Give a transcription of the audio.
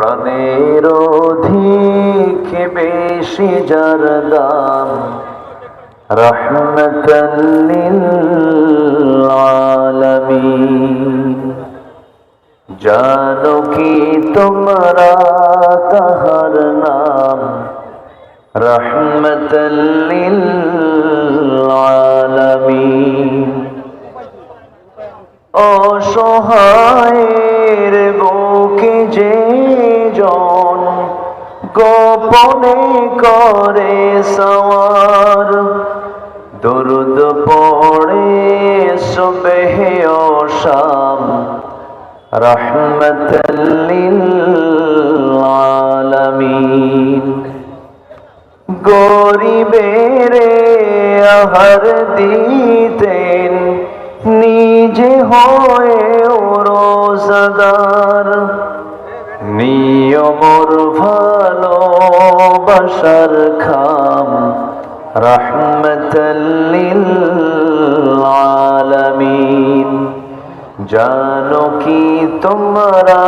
প্রাণের অধিক বেশি যার দাম রহমতলিল আলামিন জানো কি তোমরা তাহার নাম? রহমতলিল আলামিন অসহায়ের বুকে যে জন গোপনে করে সওয়ার। দরুদ পড়ে সুবহে ও শাম রহমতলিল আলামিন গরিবেরে আহার দিতেন, নিজে হয়ে রোজগার নিয়মর ভালোবাসার খাম রহমতলিল আলমিন। জানো কি তোমরা